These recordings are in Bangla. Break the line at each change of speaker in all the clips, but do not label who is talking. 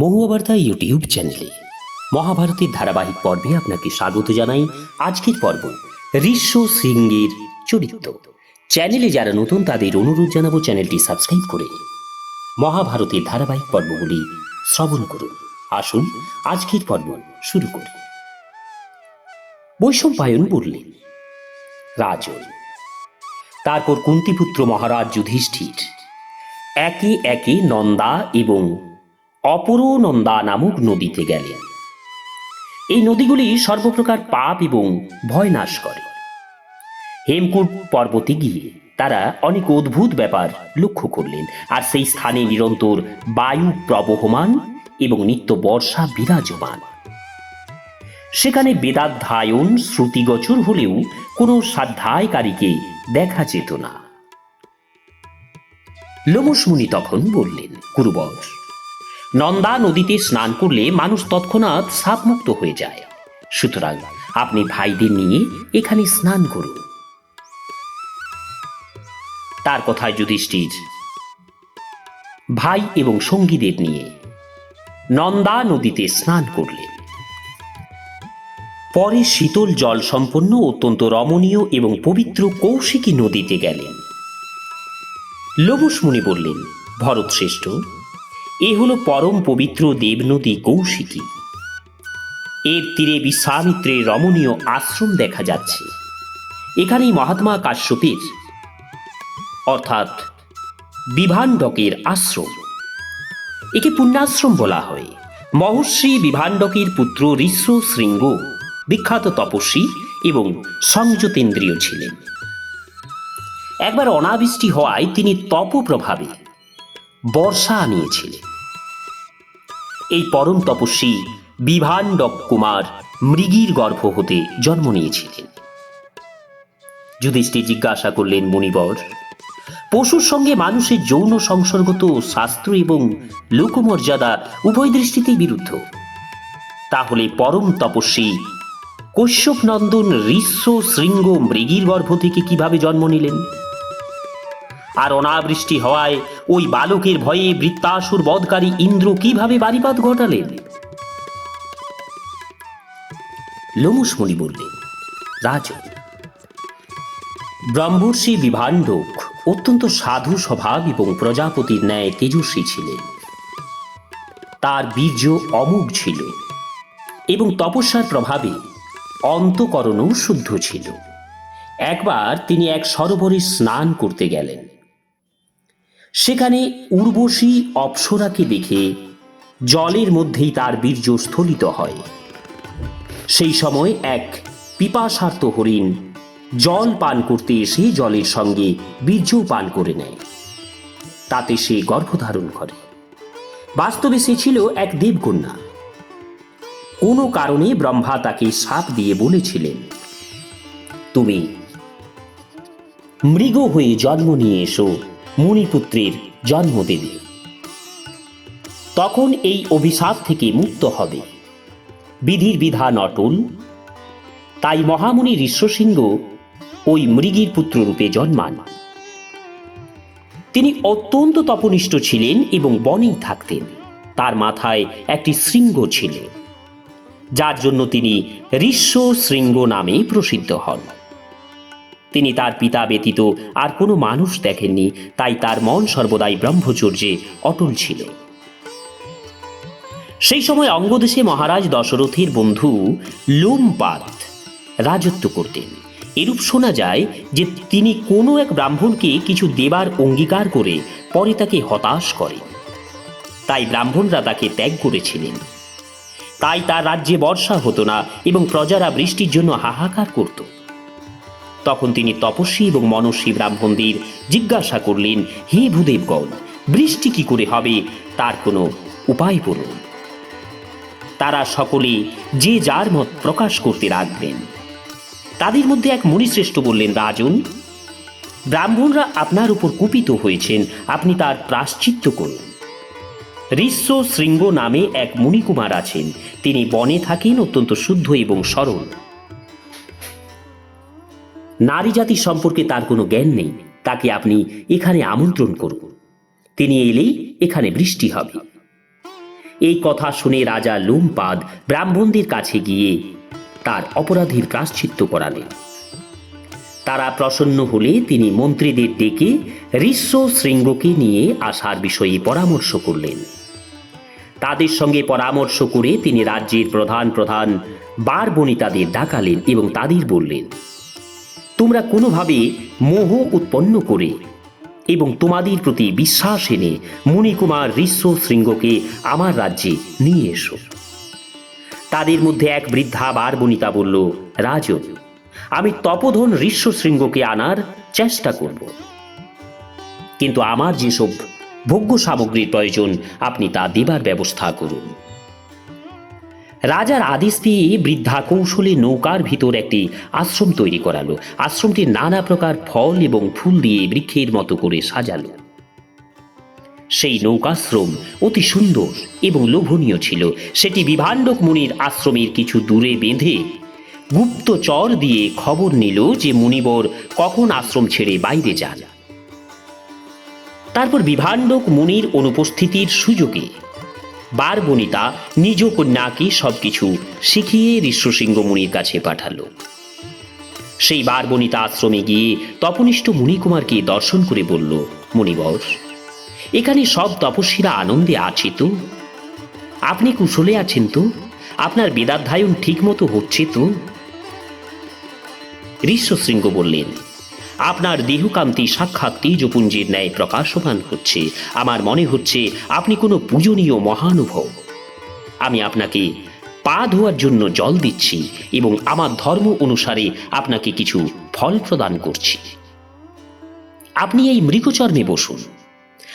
মহুয়াবার্তা ইউটিউব চ্যানেলে। মহাভারতের ধারাবাহিক পর্বে আপনাকে স্বাগত জানাই আজকের পর্ব ঋষ্য সিংহের চরিত্র। চ্যানেলে যারা নতুন, তাদের অনুরোধ জানাব চ্যানেলটি সাবস্ক্রাইব করে মহাভারতের ধারাবাহিক পর্বগুলি শ্রবণ করুন। আসুন, আজকের পর্ব শুরু করি। বৈষম্পায়ন বললেন, রাজন, তারপর কুন্তিপুত্র মহারাজ যুধিষ্ঠির, একে একে নন্দা এবং অপরনন্দা নামক নদীতে গেলেন। এই নদীগুলি সর্বপ্রকার পাপ এবং ভয় নাশ করে। হেমকূট পর্বতে গিয়ে তারা অনেক অদ্ভুত ব্যাপার লক্ষ্য করলেন আর সেই স্থানে নিরন্তর বায়ু প্রবহমান এবং নিত্য বর্ষা বিরাজমান। সেখানে বেদাধ্যায়ন শ্রুতিগোচর হলেও কোনো সাধ্যায়কারীকে দেখা যেত না। লোমসমুনি তখন বললেন কুরুবর নন্দা নদীতে স্নান করলে মানুষ তৎক্ষণাৎ সাপমুক্ত হয়ে যায়। সুতরাং আপনি ভাইদের নিয়ে এখানে স্নান করুন। তার কথায় যুধিষ্ঠির, ভাই এবং সঙ্গীদের নিয়ে নন্দা নদীতে স্নান করলেন পরে শীতল জল সম্পন্ন, অত্যন্ত রমণীয় এবং পবিত্র কৌশিকী নদীতে গেলেন। লোমসমুনি বললেন ভরত শ্রেষ্ঠ এ হলো পরম পবিত্র দেবনদী কৌশিকী। এর তীরে বিশ্বামিত্রের রমণীয় আশ্রম দেখা যাচ্ছে। এখানেই মহাত্মা কাশ্যপের, অর্থাৎ বিভাণ্ডকের আশ্রম। একে পুণ্যাশ্রম বলা হয়। মহর্ষি বিভাণ্ডকের পুত্র ঋষ্য শৃঙ্গ বিখ্যাত তপস্বী এবং সংযতেন্দ্রিয় ছিলেন। একবার অনাবৃষ্টি হওয়ায় তিনি তপ প্রভাবে বর্ষা আনিয়েছিলেন। এই পরম তপস্বী বিভাণ্ডক কুমার মৃগীর গর্ভ হতে জন্ম নিয়েছিলেন। যুধিষ্ঠির জিজ্ঞাসা করলেন মুনিবর, পশুর সঙ্গে মানুষের যৌন সংসর্গ তো শাস্ত্র এবং লোকমর্যাদা উভয় দৃষ্টিতেই বিরুদ্ধ। তাহলে পরম তপস্বী কশ্যপ নন্দন ঋষ্য শৃঙ্গ মৃগীর গর্ভ থেকে কীভাবে জন্ম নিলেন? আর অনাবৃষ্টি হওয়ায় ওই বালকের ভয়ে বৃত্তাসুর বধকারী ইন্দ্র কীভাবে বাড়িপাত ঘটালেন? লোমসমণি বললেন, রাজন, ব্রহ্মর্ষি বিভাণ্ডক অত্যন্ত সাধু স্বভাব এবং প্রজাপতির ন্যায় তেজস্বী ছিলেন। তার বীর্য অমুক ছিল এবং তপস্যার প্রভাবে অন্তকরণও শুদ্ধ ছিল। একবার তিনি এক সরোবরে স্নান করতে গেলেন। সেখানে উর্বশী অপ্সরাকে দেখে জলের মধ্যেই তার বীর্য স্থলিত হয়। সেই সময় এক পিপাসার্ত হরিণ জল পান করতে এসে জলের সঙ্গে বীর্য পান করে নেয়। তাতে সে গর্ভধারণ করে। বাস্তবে সে ছিল এক দেবকন্যা। কোনো কারণে ব্রহ্মা তাকে সাপ দিয়ে বলেছিলেন, তুমি মৃগ হয়ে জন্ম নিয়ে এসো মুনিপুত্রের জন্ম দেবে তখন এই অভিশাপ থেকে মুক্ত হবে। বিধির বিধান অটল। তাই মহামুনি ঋষ্যসিংহ ওই মৃগীর পুত্ররূপে জন্মান। তিনি অত্যন্ত তপনিষ্ঠ ছিলেন এবং বনেই থাকতেন। তার মাথায় একটি শৃঙ্গ ছিল, যার জন্য তিনি ঋষ্য শৃঙ্গ নামে প্রসিদ্ধ হন। তিনি তার পিতা ব্যতীত আর কোনো মানুষ দেখেননি, তাই তার মন সর্বদাই ব্রহ্মচর্যে অটল ছিল। সেই সময় অঙ্গদেশে মহারাজ দশরথের বন্ধু লোমপাত রাজত্ব করতেন। এরূপ শোনা যায় যে তিনি কোনো এক ব্রাহ্মণকে কিছু দেবার অঙ্গীকার করে পরে তাকে হতাশ করেন। তাই ব্রাহ্মণরা তাকে ত্যাগ করেছিলেন। তাই তার রাজ্যে বর্ষা হতো না এবং প্রজারা বৃষ্টির জন্য হাহাকার করত। তখন তিনি তপস্বী এবং মনস্বী ব্রাহ্মণদের জিজ্ঞাসা করলেন, হে ভূদেবগণ, বৃষ্টি কি করে হবে? তার কোনো উপায় বলুন তারা সকলে যে যার মত প্রকাশ করতে রাখবেন তাদের মধ্যে এক মুনিশ্রেষ্ঠ বললেন, রাজন, ব্রাহ্মণরা আপনার উপর কুপিত হয়েছেন, আপনি তার প্রাশ্চিত্য করুন। ঋষ্য শৃঙ্গ নামে এক মুনিকুমার আছেন। তিনি বনে থাকেন, অত্যন্ত শুদ্ধ এবং সরল। নারী জাতি সম্পর্কে তার কোনো জ্ঞান নেই। তাকে আপনি এখানে আমন্ত্রণ করুন। তিনি এলেই এখানে বৃষ্টি হবে। এই কথা শুনে রাজা লোমপাদ ব্রাহ্মণদের কাছে গিয়ে তার অপরাধীর প্রাশ্চিত্য করালেন। তারা প্রসন্ন হলে তিনি মন্ত্রীদের ডেকে ঋষ্য শৃঙ্গকে নিয়ে আসার বিষয়ে পরামর্শ করলেন। তাদের সঙ্গে পরামর্শ করে তিনি রাজ্যের প্রধান প্রধান বার বনিতাদের ডাকালেন এবং তাদের বললেন তোমরা কোনোভাবে মোহ উৎপন্ন করে এবং তোমাদের প্রতি বিশ্বাস এনে মণিকুমার ঋষ্য শৃঙ্গকে আমার রাজ্যে নিয়ে এসো। তাদের মধ্যে এক বৃদ্ধা বার বনিতা বলল, রাজন, আমি তপোধন ঋষ্য শৃঙ্গকে আনার চেষ্টা করব। কিন্তু আমার যেসব ভোগ্য সামগ্রীর প্রয়োজন, আপনি তা দেবার ব্যবস্থা করুন। রাজার আদেশ পেয়ে বৃদ্ধা কৌশলে নৌকার ভিতর একটি আশ্রম তৈরি করালো। আশ্রমটি নানা প্রকার ফল এবং ফুল দিয়ে বৃক্ষের মতো করে সাজালো। সেই নৌকাশ্রম অতি সুন্দর এবং লোভনীয় ছিল। সেটি বিভাণ্ডক মুনির আশ্রমের কিছু দূরে বেঁধে গুপ্তচর দিয়ে খবর নিল যে মুনিবর কখন আশ্রম ছেড়ে বাইরে যান। তারপর বিভাণ্ডক মুনির অনুপস্থিতির সুযোগে বার বনিতা নিজ কন্যাকে সবকিছু শিখিয়ে ঋষ্যসিংহ মুনির কাছে পাঠালো। সেই বার বনিতা আশ্রমে গিয়ে তপনিষ্ঠ মুনিকুমারকে দর্শন করে বলল, মুনিবর, এখানে সব তপস্বীরা আনন্দে আছে তো আপনি কুশলে আছেন তো? আপনার বেদাধ্যায়ন ঠিক মতো হচ্ছে তো? ঋষ্যশৃঙ্গ বললেন আপনার দেহকান্তি সাক্ষাৎ তেজপুঞ্জের ন্যায় প্রকাশমান হচ্ছে। আমার মনে হচ্ছে আপনি কোনো পূজনীয় মহানুভব। আমি আপনাকে পা ধোয়ার জন্য জল দিচ্ছি এবং আমার ধর্ম অনুসারে আপনাকে কিছু ফল প্রদান করছি। আপনি এই মৃগচর্মে বসুন।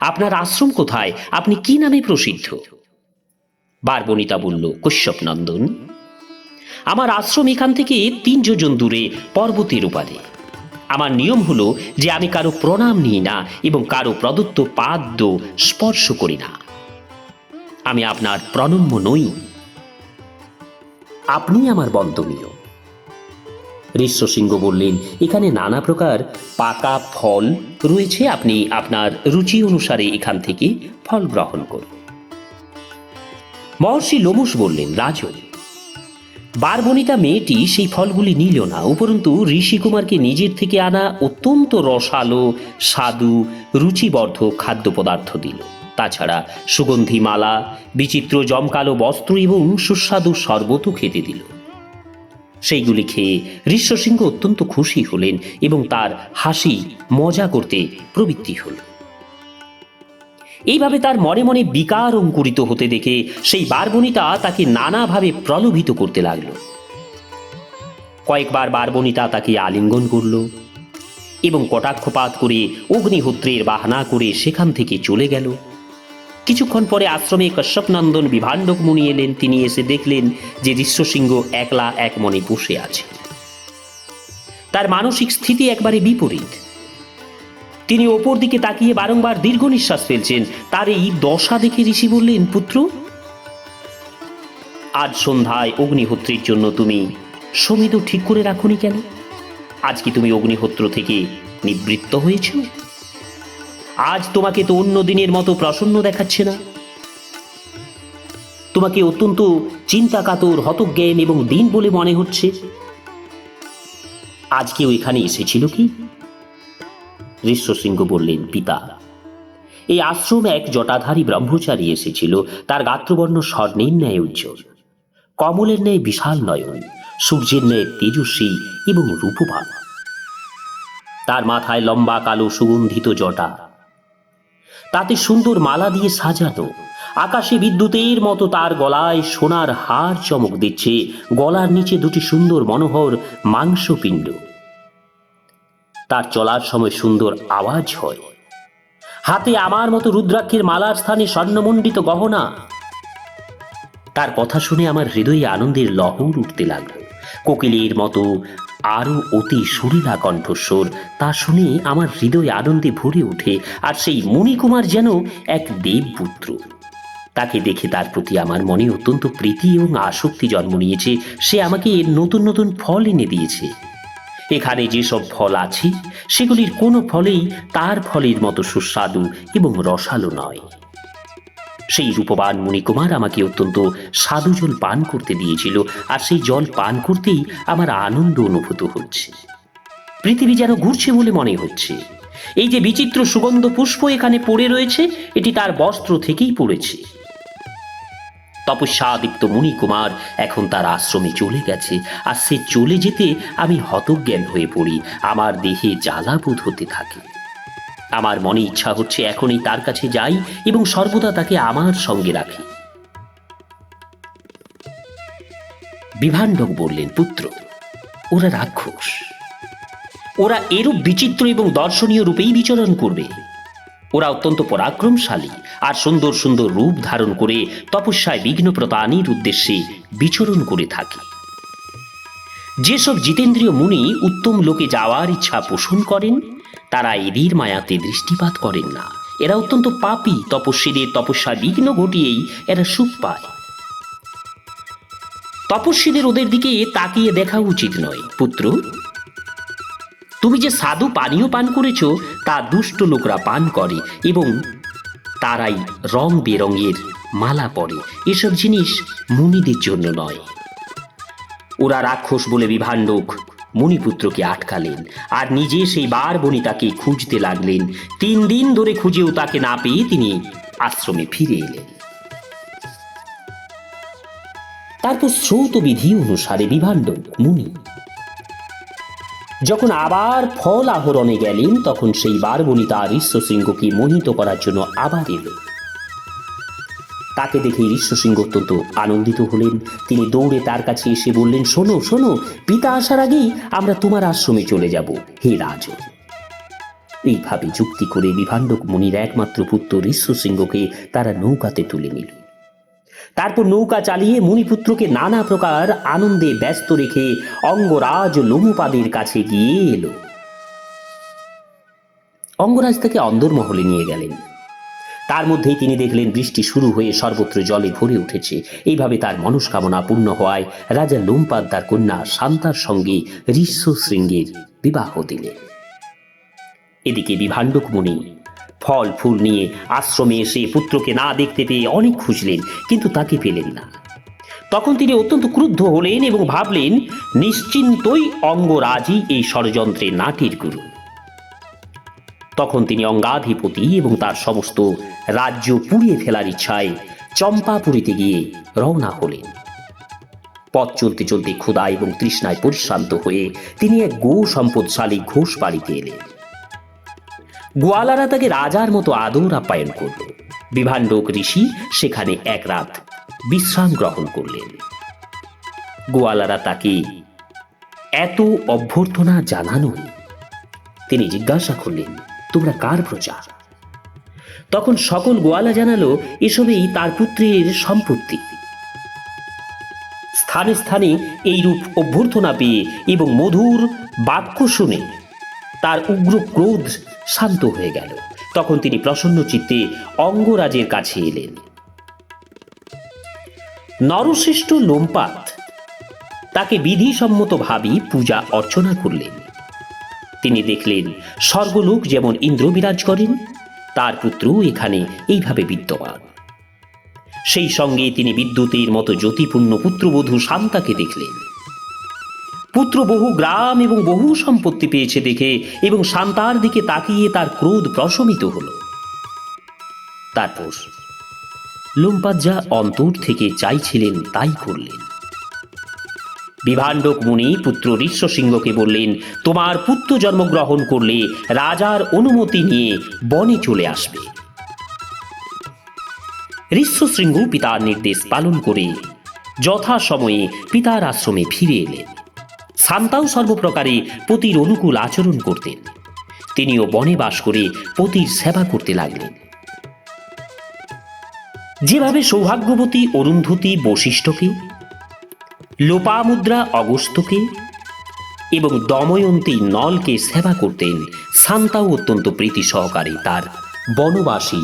আপনার আশ্রম কোথায়? আপনি কি নামে প্রসিদ্ধ? বারবনিতা বলল, কশ্যপ নন্দন, আমার আশ্রম এখান থেকে তিন যোজন দূরে পর্বতের উপারে আমার নিয়ম হলো যে আমি কারও প্রণাম নিই না এবং কারও প্রদত্ত পাদ্য স্পর্শ করি না। আমি আপনার প্রণম্য নই। আপনি আমার বন্দনীয় ঋষ্যসিংহ বললেন, এখানে নানা প্রকার পাকা ফল রয়েছে। আপনি আপনার রুচি অনুসারে এখান থেকে ফল গ্রহণ করুন। মহর্ষি লোমুস বললেন রাজন বারবনিতা মেয়েটি সেই ফলগুলি নিল না। উপরন্তু ঋষিকুমারকে নিজের থেকে আনা অত্যন্ত রসালো, স্বাদু, রুচিবর্ধক খাদ্য পদার্থ দিল। তাছাড়া সুগন্ধি মালা বিচিত্র জমকালো বস্ত্র এবং সুস্বাদু শরবতও খেতে দিল। সেইগুলি খেয়ে ঋষ্যসিংহ অত্যন্ত খুশি হলেন এবং তার হাসি, মজা করতে প্রবৃত্তি হল। এইভাবে তার মনে মনে বিকার অঙ্কুরিত হতে দেখে সেই বারবনিতা তাকে নানাভাবে প্রলোভিত করতে লাগল। কয়েকবার বারবনিতা তাকে আলিঙ্গন করল এবং কটাক্ষপাত করে অগ্নিহোত্রের বাহানা করে সেখান থেকে চলে গেল। কিছুক্ষণ পরে আশ্রমে কশ্যপনন্দন বিভাণ্ডক মুনি এলেন। তিনি এসে দেখলেন যে ঋষ্যসিংহ একলা এক মনে বসে আছে। তার মানসিক স্থিতি একবারে বিপরীত। তিনি ওপর দিকে তাকিয়ে বারংবার দীর্ঘ নিঃশ্বাস ফেলছেন। তার এই দশা দেখে ঋষি বললেন, পুত্র, আজ সন্ধ্যায় অগ্নিহোত্রের জন্য তুমি সমিত ঠিক করে রাখুনি কেন? আজ কি তুমি অগ্নিহোত্র থেকে নিবৃত্ত হয়েছ? আজ তোমাকে তো অন্য দিনের মতো প্রসন্ন দেখাচ্ছে না। তোমাকে অত্যন্ত চিন্তা কাতর হতজ্ঞান এবং দিন বলে মনে হচ্ছে। আজ কেউ এখানে এসেছিল কি? ঋষ্যসিংহ বললেন, পিতা, এই আশ্রমে এক জটাধারী ব্রহ্মচারী এসেছিল। তার গাত্রবর্ণ স্বর্ণের ন্যায় উজ্জ্বল, কমলের ন্যায় বিশাল নয়ন, সূর্যের ন্যায় তেজস্বী এবং রূপবান। তার মাথায় লম্বা কালো সুগন্ধিত জটা। তাতে সুন্দর মালা দিয়ে সাজানো, আকাশে বিদ্যুতের মতো তার গলায় সোনার হার চমক দিচ্ছে। গলার নিচে দুটি সুন্দর মনোহর মাংসপিণ্ড। তার চলার সময় সুন্দর আওয়াজ হয়। হাতে আমার মতো রুদ্রাক্ষের মালার স্থানে স্বর্ণমণ্ডিত গহনা। তার কথা শুনে আমার হৃদয়ে আনন্দের লহর উঠতে লাগল। কোকিলের মতো আরও অতি সুরেলা কণ্ঠস্বর তা শুনে আমার হৃদয় আনন্দে ভরে ওঠে আর সেই মণিকুমার যেন এক দেবপুত্র। তাকে দেখে তার প্রতি আমার মনে অত্যন্ত প্রীতি এবং আসক্তি জন্ম নিয়েছে। সে আমাকে নতুন নতুন ফল এনে দিয়েছে। এখানে যেসব ফল আছে, সেগুলির কোনো ফলেই তার ফলের মতো সুস্বাদু এবং রসালো নয়। সেই রূপবান মণিকুমার আমাকে অত্যন্ত সাধু জল পান করতে দিয়েছিল, আর সেই জল পান করতেই আমার আনন্দ অনুভূত হচ্ছে। পৃথিবী যেন ঘুরছে বলে মনে হচ্ছে। এই যে বিচিত্র সুগন্ধ পুষ্প এখানে পড়ে রয়েছে, এটি তার বস্ত্র থেকেই পড়েছে। তপস্যাদীপ্ত মুনিকুমার এখন তার আশ্রমে চলে গেছে। আর সে চলে যেতে আমি হতজ্ঞান হয়ে পড়ি। আমার দেহে জ্বালাবোধ হতে থাকে। আমার মনে ইচ্ছা হচ্ছে এখনই তার কাছে যাই এবং সর্বদা তাকে আমার সঙ্গে রাখি। বিভাণ্ডক বললেন, পুত্র, ওরা রাক্ষস। ওরা এরূপ বিচিত্র এবং দর্শনীয় রূপেই বিচরণ করবে। ওরা অত্যন্ত পরাক্রমশালী। আর সুন্দর সুন্দর রূপ ধারণ করে তপস্যায় বিঘ্ন প্রদানের উদ্দেশ্যে বিচরণ করে থাকে। যেসব জিতেন্দ্রীয় মুনি উত্তম লোকে যাওয়ার ইচ্ছা পোষণ করেন, তারা এদের মায়াতে দৃষ্টিপাত করেন না। এরা অত্যন্ত পাপী তপস্বীদের তপস্যা বিঘ্ন ঘটিয়েই এরা সুখ পায়। তপস্বীদের ওদের দিকে তাকিয়ে দেখা উচিত নয়, পুত্র। তুমি যে সাধু পানীয় পান করেছ, তা দুষ্ট লোকরা পান করে এবং তারাই রং বেরঙের মালা পরে। এসব জিনিস মুনিদের জন্য নয়। ওরা রাক্ষস বলে বিভাণ্ডক মণিপুত্রকে আটকালেন। আর নিজে সেই বার বনি তাকে খুঁজতে লাগলেন। তিন দিন ধরে খুঁজেও তাকে না পেয়ে তিনি আশ্রমে ফিরে এলেন। তারপর শ্রৌত বিধি অনুসারে বিভাণ্ডক, মুনি যখন আবার ফল আহরণে গেলেন, তখন সেই বারবণী তার ঋষ্যশৃঙ্গকে মোহিত করার জন্য আবার এলো। তাকে দেখে ঋষ্যসিংহ অত্যন্ত আনন্দিত হলেন। তিনি দৌড়ে তার কাছে এসে বললেন, শোনো শোনো, পিতা আসার আগেই আমরা তোমার আশ্রমে চলে যাব। হে রাজন এইভাবে যুক্তি করে বিভাণ্ডক মুনির একমাত্র পুত্র ঋষ্যসিংহকে তারা নৌকাতে তুলে নিল। তারপর নৌকা চালিয়ে মুনিপুত্রকে নানা প্রকার আনন্দে ব্যস্ত রেখে অঙ্গরাজ লোমপাদের কাছে গিয়ে এলো। অঙ্গরাজ তাকে অন্দরমহলে নিয়ে গেলেন। তার মধ্যেই তিনি দেখলেন বৃষ্টি শুরু হয়ে সর্বত্র জলে ভরে উঠেছে। এইভাবে তার মনস্কামনা পূর্ণ হওয়ায় রাজা লোমপাদ তার কন্যা শান্তার সঙ্গে ঋষ্য শৃঙ্গের বিবাহ দিলেন। এদিকে বিভাণ্ডক মুনি ফল, ফুল নিয়ে আশ্রমে এসে পুত্রকে না দেখতে পেয়ে অনেক খুঁজলেন, কিন্তু তাকে পেলেন না। তখন তিনি অত্যন্ত ক্রুদ্ধ হলেন এবং ভাবলেন, নিশ্চিন্তই অঙ্গরাজই এই ষড়যন্ত্রে নাটির গুরু। তখন তিনি অঙ্গাধিপতি এবং তার সমস্ত রাজ্য পুড়িয়ে ফেলার ইচ্ছায় চম্পাপুরীতে গিয়ে রওনা হলেন। পথ চলতে চলতে ক্ষুধা এবং তৃষ্ণায় পরিশ্রান্ত হয়ে তিনি এক গো সম্পদশালী ঘোষ বাড়িতে এলেন। গোয়ালারা তাকে রাজার মতো আদর আপ্যায়ন করল। বিভাণ্ডক ঋষি সেখানে এক রাত বিশ্রাম গ্রহণ করলেন। গোয়ালারা তাকে এত অভ্যর্থনা জানানো তিনি জিজ্ঞাসা করলেন, তোমরা কার প্রজা তখন সকল গোয়ালা জানালো, এসবেই তার পুত্রের সম্পত্তি। স্থানে স্থানে এইরূপ অভ্যর্থনা পেয়ে এবং মধুর বাক্য শুনে তার উগ্র ক্রোধ শান্ত হয়ে গেল। তখন তিনি প্রসন্ন চিত্তে অঙ্গরাজের কাছে এলেন। নরশ্রেষ্ঠ লোমপাত তাকে বিধিসম্মত বিধিসম্মতভাবে পূজা অর্চনা করলেন। তিনি দেখলেন, স্বর্গলোক যেমন ইন্দ্র বিরাজ করেন, তার পুত্র এখানে এইভাবে বিদ্যমান। সেই সঙ্গে তিনি বিদ্যুতের মতো জ্যোতিপূর্ণ পুত্রবধূ শান্তাকে দেখলেন। পুত্র বহু গ্রাম এবং বহু সম্পত্তি পেয়েছে দেখে এবং শান্তার দিকে তাকিয়ে তার ক্রোধ প্রশমিত হল। তারপর লোমপাদ যা অন্তর থেকে চাইছিলেন তাই করলেন। বিভাণ্ডক মুনি পুত্র ঋষ্যসিংহকে বললেন, তোমার পুত্র জন্মগ্রহণ করলে রাজার অনুমতি নিয়ে বনে চলে আসবে। ঋষ্যশৃঙ্গ পিতার নির্দেশ পালন করে যথাসময়ে পিতার আশ্রমে ফিরে এলেন। শান্তাও সর্বপ্রকারে পতির অনুকূল আচরণ করতেন। তিনিও বনে বাস করে পতির সেবা করতে লাগলেন। যেভাবে সৌভাগ্যবতী অরুন্ধতী বশিষ্ঠকে, লোপামুদ্রা অগস্ত্যকে এবং দময়ন্তী নলকে সেবা করতেন সান্তাও অত্যন্ত প্রীতি সহকারে তার বনবাসী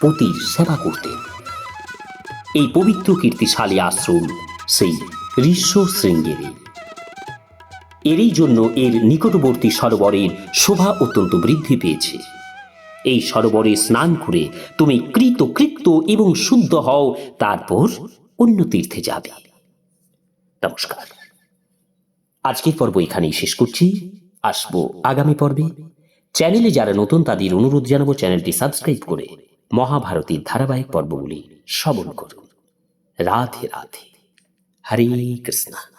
পতির সেবা করতেন। এই পবিত্র কীর্তিশালী আশ্রম সেই ঋষ্য শৃঙ্গেরই। এরই জন্য এর নিকটবর্তী সরোবরের শোভা অত্যন্ত বৃদ্ধি পেয়েছে। এই সরোবরে স্নান করে তুমি কৃত কৃত্য এবং শুদ্ধ হও, তারপর অন্য তীর্থে যাবে। নমস্কার। আজকের পর্ব এখানেই শেষ করছি। আসব আগামী পর্বে। চ্যানেলে যারা নতুন, তাদের অনুরোধ জানাব চ্যানেলটি সাবস্ক্রাইব করে মহাভারতীর ধারাবাহিক পর্বগুলি শ্রবণ করুন। রাধে রাধে। হরে কৃষ্ণা।